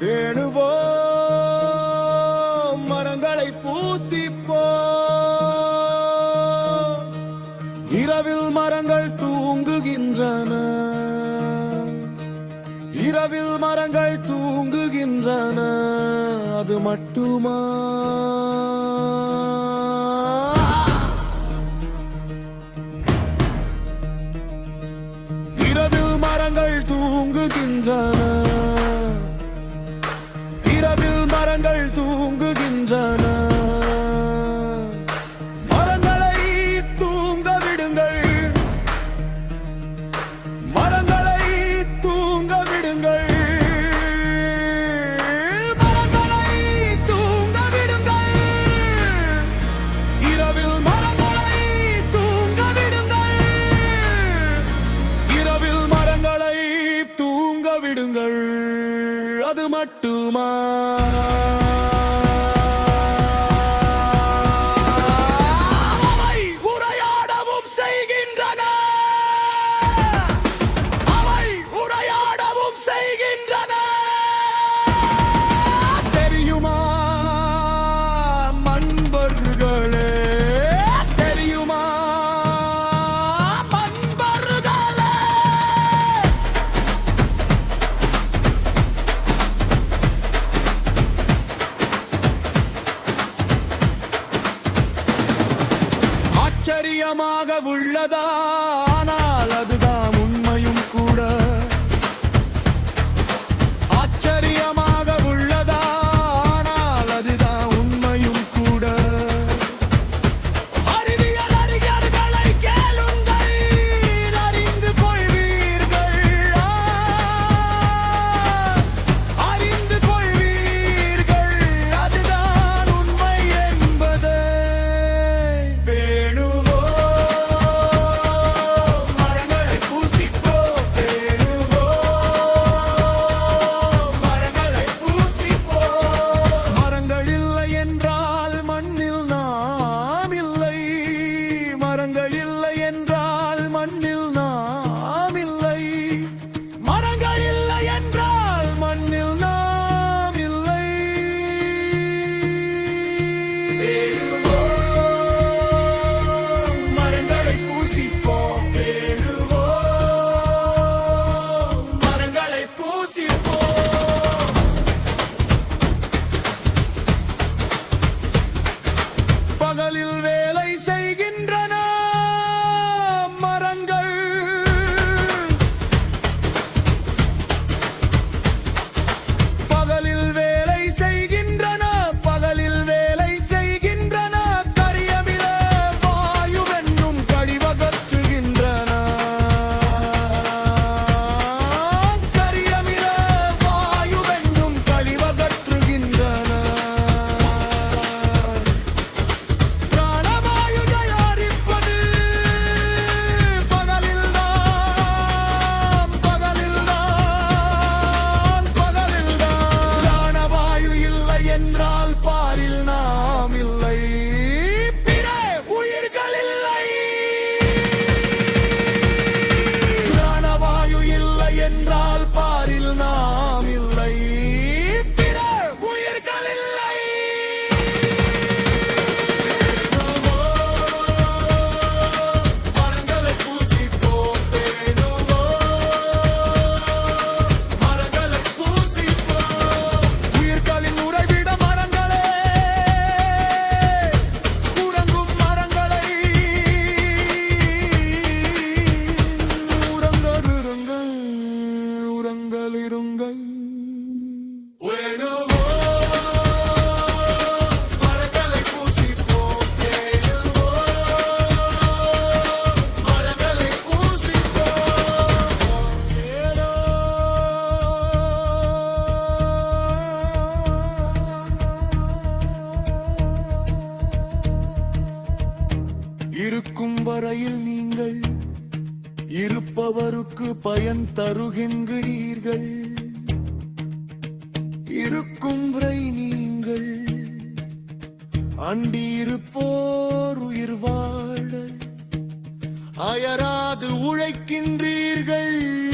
எழுவோம் மரங்களை பூசிப்போ இரவில் மரங்கள் தூங்குகின்றன. இரவில் மரங்கள் தூங்குகின்றன. அது மட்டுமா? இரவில் மரங்கள் தூங்குகின்றன. விடுங்கள். அது மட்டுமா? உள்ளதா? இருப்பவருக்கு பயன் தருகின்றீர்கள். இருக்கும் நீங்கள். அண்டியிருப்போர் உயிர் வாழ அயராது உழைக்கின்றீர்கள்.